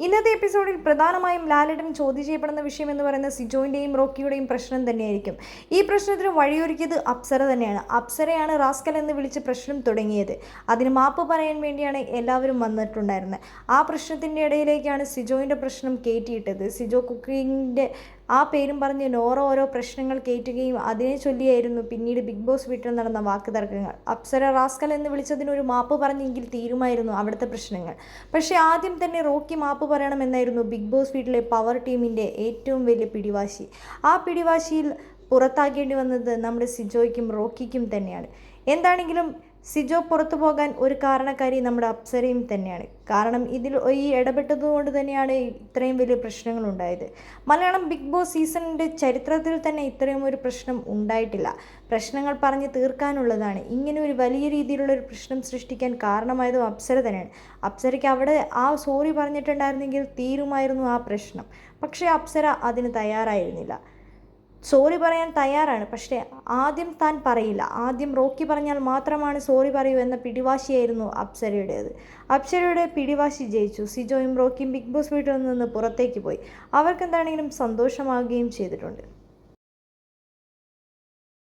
ഇന്നത്തെ എപ്പിസോഡിൽ പ്രധാനമായും ലാലേട്ടൻ ചോദ്യം ചെയ്യപ്പെടുന്ന വിഷയം എന്ന് പറയുന്നത് സിജോയിന്റെയും റോക്കിയുടെയും പ്രശ്നം തന്നെയായിരിക്കും. ഈ പ്രശ്നത്തിന് വഴിയൊരുക്കിയത് അപ്സര തന്നെയാണ്. അപ്സരയാണ് റാസ്കൽ എന്ന് വിളിച്ച് പ്രശ്നം തുടങ്ങിയത്. അതിന് മാപ്പ് പറയാൻ വേണ്ടിയാണ് എല്ലാവരും വന്നിട്ടുണ്ടായിരുന്നത്. ആ പ്രശ്നത്തിന്റെ ഇടയിലേക്കാണ് സിജോയിന്റെ പ്രശ്നം കയറ്റിയിട്ടത് സിജോ കുക്കിങ്ങിന്റെ ആ പേരും പറഞ്ഞ് നോറ ഓരോ പ്രശ്നങ്ങൾ കയറ്റുകയും അതിനെ ചൊല്ലിയായിരുന്നു പിന്നീട് ബിഗ് ബോസ് വീട്ടിൽ നടന്ന വാക്ക് തർക്കങ്ങൾ അപ്സര റാസ്കൽ എന്ന് വിളിച്ചതിനൊരു മാപ്പ് പറഞ്ഞെങ്കിൽ തീരുമായിരുന്നു അവിടുത്തെ പ്രശ്നങ്ങൾ. പക്ഷേ ആദ്യം തന്നെ റോക്കി മാപ്പ് പറയണമെന്നായിരുന്നു ബിഗ് ബോസ് വീട്ടിലെ പവർ ടീമിന്റെ ഏറ്റവും വലിയ പിടിവാശി. ആ പിടിവാശിയിൽ പുറത്താക്കേണ്ടി വന്നത് നമ്മുടെ സിജോയ്ക്കും റോക്കിക്കും തന്നെയാണ്. എന്താണെങ്കിലും സിജോ പുറത്തു പോകാൻ ഒരു കാരണക്കാരി നമ്മുടെ അപ്സരയും തന്നെയാണ്. കാരണം ഇതിൽ ഈ ഇടപെട്ടതുകൊണ്ട് തന്നെയാണ് ഇത്രയും വലിയ പ്രശ്നങ്ങൾ ഉണ്ടായത് മലയാളം ബിഗ് ബോസ് സീസണിന്റെ ചരിത്രത്തിൽ തന്നെ ഇത്രയും ഒരു പ്രശ്നം ഉണ്ടായിട്ടില്ല. പ്രശ്നങ്ങൾ പറഞ്ഞ് തീർക്കാനുള്ളതാണ്. ഇങ്ങനെ ഒരു വലിയ രീതിയിലുള്ള ഒരു പ്രശ്നം സൃഷ്ടിക്കാൻ കാരണമായതും അപ്സര തന്നെയാണ്. അപ്സരയ്ക്ക് അവിടെ ആ സോറി പറഞ്ഞിട്ടുണ്ടായിരുന്നെങ്കിൽ തീരുമായിരുന്നു ആ പ്രശ്നം. പക്ഷേ അപ്സര അതിന് തയ്യാറായിരുന്നില്ല. സോറി പറയാൻ തയ്യാറാണ്. പക്ഷേ ആദ്യം താൻ പറയില്ല. ആദ്യം റോക്കി പറഞ്ഞാൽ മാത്രമാണ് സോറി പറയൂ എന്ന പിടിവാശിയായിരുന്നു അപ്സരയുടേത്. അപ്സരയുടെ പിടിവാശി ജയിച്ചു. സിജോയും റോക്കിയും ബിഗ് ബോസ് വീട്ടിൽ നിന്ന് പുറത്തേക്ക് പോയി. അവർക്കെന്താണെങ്കിലും സന്തോഷമാവുകയും ചെയ്തിട്ടുണ്ട്.